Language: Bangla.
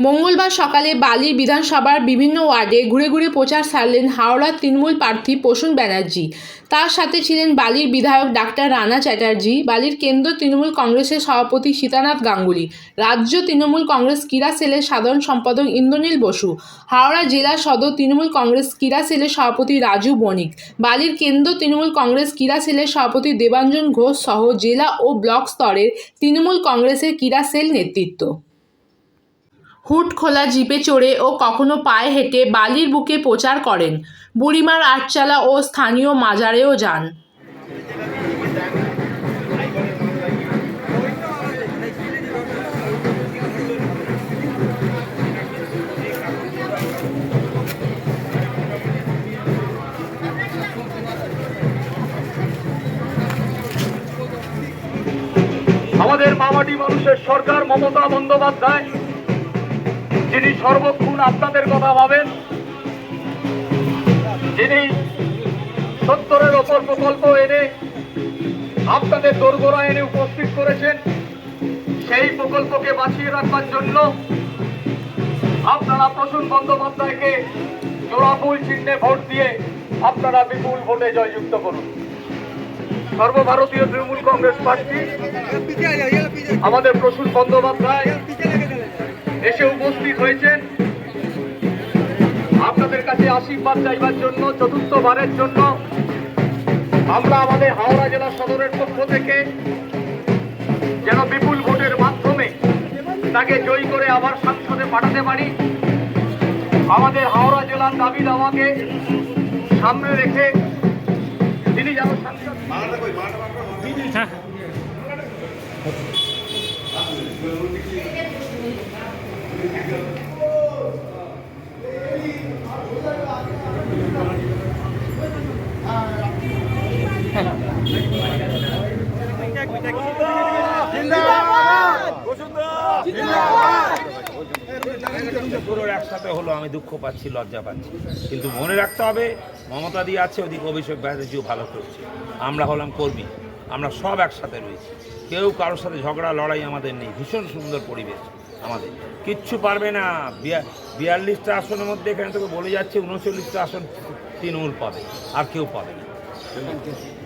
মঙ্গলবার সকালে বালির বিধানসভার বিভিন্ন ওয়ার্ডে ঘুরে ঘুরে প্রচার সারলেন হাওড়ার তৃণমূল প্রার্থী প্রসূন ব্যানার্জি। তার সাথে ছিলেন বালির বিধায়ক ডাক্তার রানা চ্যাটার্জি, বালির কেন্দ্র তৃণমূল কংগ্রেসের সভাপতি সীতানাথ গাঙ্গুলি, রাজ্য তৃণমূল কংগ্রেস ক্রীড়া সেলের সাধারণ সম্পাদক ইন্দ্রনীল বসু, হাওড়া জেলা সদর তৃণমূল কংগ্রেস ক্রীড়া সেলের সভাপতি রাজু বণিক, বালির কেন্দ্র তৃণমূল কংগ্রেস ক্রীড়া সেলের সভাপতি দেবাঞ্জন ঘোষ সহ জেলা ও ব্লক স্তরের তৃণমূল কংগ্রেসের ক্রীড়া সেল নেতৃত্ব। হুট খোলা জিপে চড়ে ও কখনো পায়ে হেঁটে বালির বুকে প্রচার করেন। বুড়িমার আটচালা ও স্থানীয় মাজারেও যান। আমাদের মামাটি মানুষের সরকার মমতা বন্দ্যোপাধ্যায় যিনি সর্বক্ষণ আপনাদের কথা ভাবেন যিনি সত্তরের ওপর প্রকল্প এনে আপনাদের দোরগোড়া এনে উপস্থিত করেছেন, সেই প্রকল্পকে বাঁচিয়ে রাখবার জন্য আপনারা প্রসূন বন্দ্যোপাধ্যায়কে জোড়াফুল চিহ্নে ভোট দিয়ে আপনারা বিপুল ভোটে জয়যুক্ত করুন। সর্বভারতীয় তৃণমূল কংগ্রেস পার্টি, আমাদের প্রসূন বন্দ্যোপাধ্যায় আশীর্বাদ চাইবার জন্য, চতুর্থবারের জন্য আমরা আমাদের হাওড়া জেলা সদরের পক্ষ থেকে যেন বিপুল ভোটের মাধ্যমে তাকে জয়ী করে আবার সংসদে পাঠাতে পারি, আমাদের হাওড়া জেলার দাবি দাওয়াকে সামনে রেখে তিনি যেন একসাথে হলো, আমি দুঃখ পাচ্ছি, লজ্জা পাচ্ছি। কিন্তু মনে রাখতে হবে মমতা দিয়ে আছে, ওদিকে অভিষেক ব্যানার্জিও ভালো করছে। আমরা হলাম কর্মী, আমরা সব একসাথে রয়েছি। কেউ কারোর সাথে ঝগড়া, লড়াই আমাদের নেই। ভীষণ সুন্দর পরিবেশ আমাদের। কিচ্ছু পারবে না। বিয়া- বিয়াল্লিশটা আসনের মধ্যে এখানে তোকে বলে যাচ্ছে, উনচল্লিশটা আসন তৃণমূল পাবে, আর কেউ পাবে না।